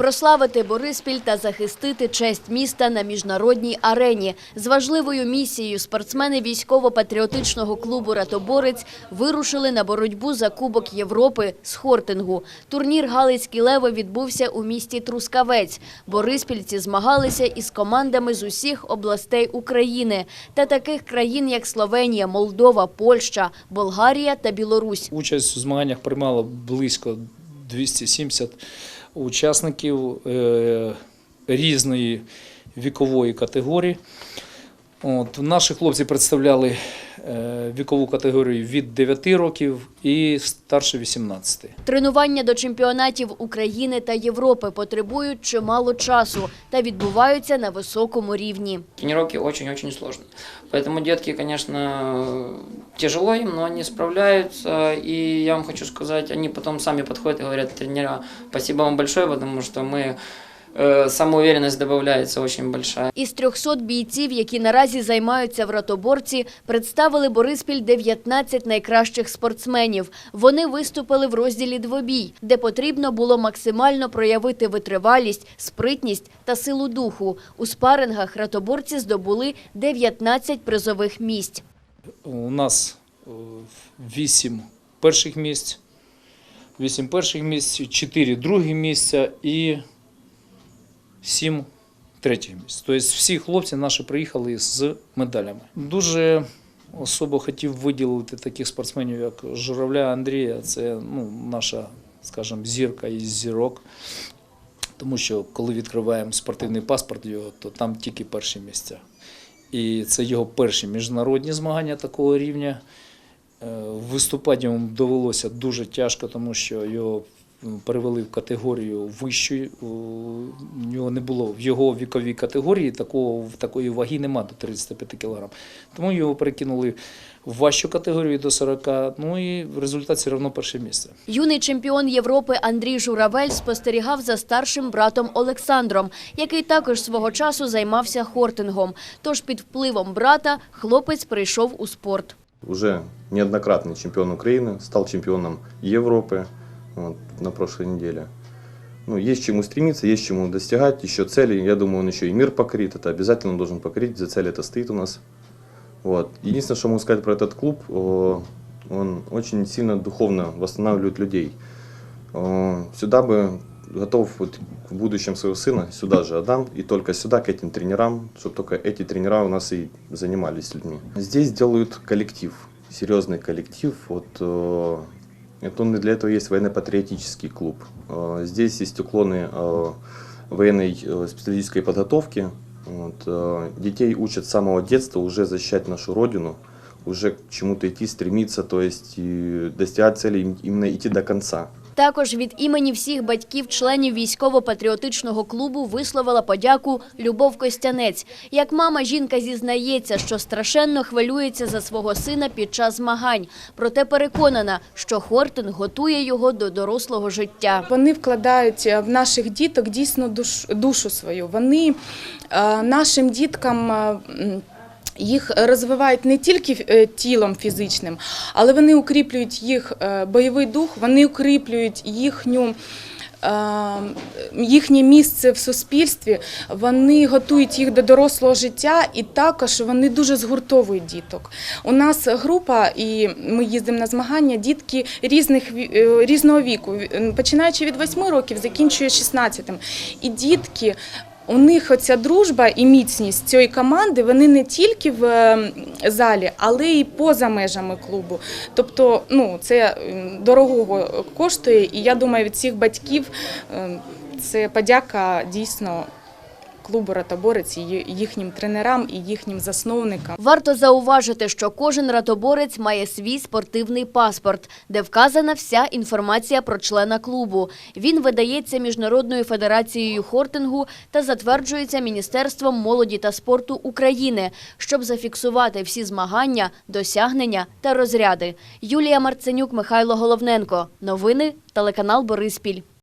Прославити Бориспіль та захистити честь міста на міжнародній арені. З важливою місією спортсмени військово-патріотичного клубу «Ратоборець» вирушили на боротьбу за Кубок Європи з хортингу. Турнір «Галицькі леви» відбувся у місті Трускавець. Бориспільці змагалися із командами з усіх областей України та таких країн, як Словенія, Молдова, Польща, Болгарія та Білорусь. Участь у змаганнях приймало близько 270 учасників е, різної вікової категорії. От, наші хлопці представляли вікову категорію від 9 років і старше 18. Тренування до чемпіонатів України та Європи потребують чимало часу та відбуваються на високому рівні. Тренировки очень-очень сложные. Поэтому детки, конечно, тяжело им, но они справляются. И я вам хочу сказать, они потом сами подходят и говорят, тренера, спасибо вам большое, потому что мы э, самоуверенность добавляется очень большая. Із 300 бійців, які наразі займаються в ротоборці, представили Бориспіль 19 найкращих спортсменів. Вони виступили в розділі двобій, де потрібно було максимально проявити витривалість, спритність та силу духу. У спарингах ротоборці здобули 19 призових місць. У нас 8 перших місць, 8 перших місць, 4 другі місця і 7 третіх місць. Тобто всі хлопці наші приїхали з медалями. Дуже особо хотів виділити таких спортсменів, як Журавля Андрія. Це ну, наша, скажімо, зірка із зірок. Тому що коли відкриваємо спортивний паспорт його, то там тільки перші місця. І це його перші міжнародні змагання такого рівня. Е, Виступати йому довелося дуже тяжко, тому що його перевели в категорію вищу. У нього не було в його віковій категорії такого, такої ваги нема до 35 кг. Тому його перекинули в важчу категорію до 40, ну і в результаті все одно перше місце. Юний чемпіон Європи Андрій Журавель спостерігав за старшим братом Олександром, який також свого часу займався хортингом. Тож під впливом брата хлопець прийшов у спорт. Уже неоднократный чемпион Украины, стал чемпионом Европы вот, На прошлой неделе. Ну, есть чему стремиться, есть чему достигать, еще цели. Я думаю, он еще и мир покорит, это обязательно он должен покорить, за цель это стоит у нас. Вот. Единственное, что могу сказать про этот клуб, о, он очень сильно духовно восстанавливает людей. О, Сюда бы готов вот в будущем своего сына сюда же отдам, и только сюда, к этим тренерам, чтобы только эти тренера у нас и занимались людьми. Здесь делают коллектив, серьезный коллектив. Вот, это он и для этого есть военно-патриотический клуб. Э, здесь есть уклоны э, военной э, специалистической подготовки. Вот, э, детей учат с самого детства уже защищать нашу родину, уже к чему-то идти, стремиться, то есть достигать цели, им- именно идти до конца. Також від імені всіх батьків-членів військово-патріотичного клубу висловила подяку Любов Костянець. Як мама, жінка зізнається, що страшенно хвилюється за свого сина під час змагань. Проте переконана, що Хортинг готує його до дорослого життя. Вони вкладають в наших діток дійсно душ, душу свою. Вони е, нашим діткам. Їх розвивають не тільки е, тілом фізичним, але вони укріплюють їх е, бойовий дух, вони укріплюють їхню. е, Їхнє місце в суспільстві, вони готують їх до дорослого життя, і також вони дуже згуртовують діток. У нас група, і ми їздимо на змагання, дітки різних різного віку, починаючи від 8 років, закінчує 16. І дітки. У них оця дружба і міцність цієї команди вони не тільки в е, залі, але й поза межами клубу. Тобто, ну це м, дорогого коштує, і я думаю, від всіх батьків е, це подяка дійсно клубу Ротоборець і їхнім тренерам і їхнім засновникам. Варто зауважити, що кожен ратоборець має свій спортивний паспорт, де вказана вся інформація про члена клубу. Він видається Міжнародною федерацією хортингу та затверджується Міністерством молоді та спорту України, щоб зафіксувати всі змагання, досягнення та розряди. Юлія Марценюк, Михайло Головненко. Новини телеканал Бориспіль.